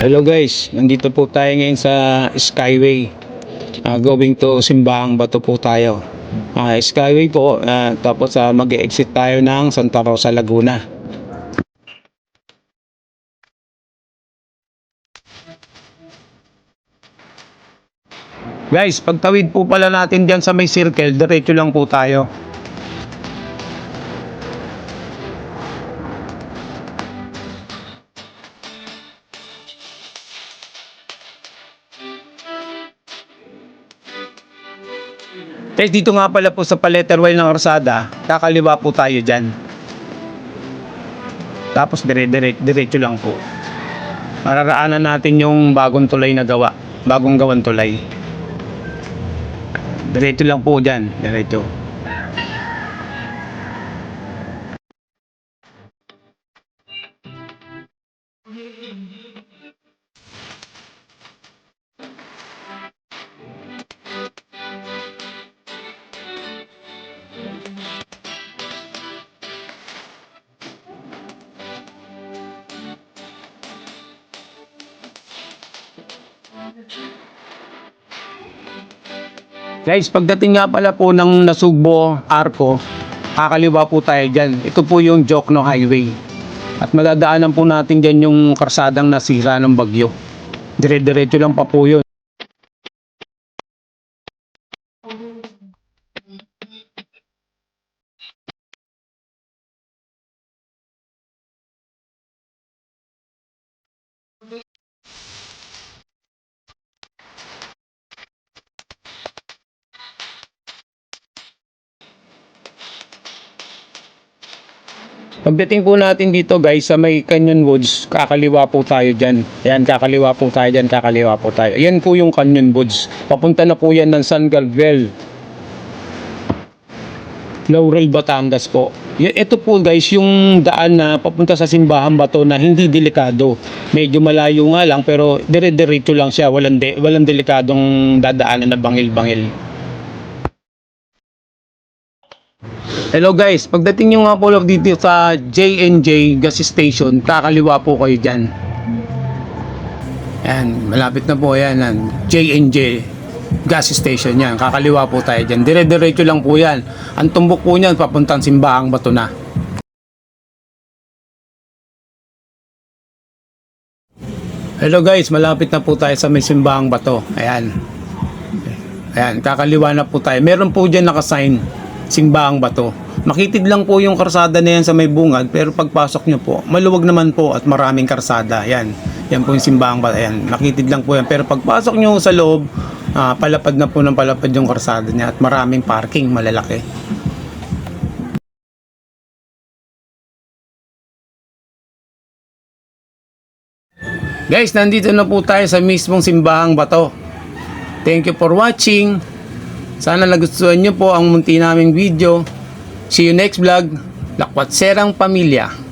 Hello guys, nandito po tayo ngayon sa Skyway. Ah, going to Simbahang Bato po tayo. Ah, Skyway po, ah, tapos ah, mag-exit tayo ng Santa Rosa, Laguna. Guys, pagtawid po pala natin dyan sa may circle, diretso lang po tayo. Guys, dito nga pala po sa Paleterway ng Orsada, kakaliwa po tayo dyan. Tapos dire dire diretso lang po. Mararaanan natin yung bagong tulay na gawa, bagong gawan tulay. Diretso lang po dyan, diretso. Guys, pagdating nga pala po ng Nasugbo Arco, kakaliwa po tayo dyan. Ito po yung Jokno Highway. At madadaanan po natin dyan yung karsadang nasira ng bagyo. Dire-diretso lang pa po yun. Pagdating po natin dito guys sa may Canyon Woods, kakaliwa po tayo dyan. Ayan, kakaliwa po tayo dyan, kakaliwa po tayo. Ayan po yung Canyon Woods. Papunta na po yan ng San Gabriel. Laurel, Batangas po. Ito po guys, yung daan na papunta sa Simbahan Bato na hindi delikado. Medyo malayo nga lang pero dire-diretso lang siya. Walang, de- walang delikadong dadaanan na bangil-bangil. Hello guys, pagdating nyo nga po dito sa J&J gas station, kakaliwa po kayo dyan. Yan, malapit na po yan, yan. J&J gas station yan, kakaliwa po tayo dyan. Dire-diretso lang po yan. Ang tumbok po niyan, papuntang simbahang bato na. Hello guys, malapit na po tayo sa may simbahang bato. Ayan. Ayan, kakaliwa na po tayo. Meron po dyan nakasign, simbahang bato. Makitid lang po yung karsada na yan sa may bungad, pero pagpasok nyo po, maluwag naman po at maraming karsada. Ayan, yan po yung simbahang bato. Ayan, makitid lang po yan. Pero pagpasok nyo sa loob, ah, palapad na po ng palapad yung karsada niya at maraming parking malalaki. Guys, nandito na po tayo sa mismong simbahang bato. Thank you for watching. Sana nagustuhan nyo po ang munti naming video. See you next vlog. Lakwat Serang Pamilya.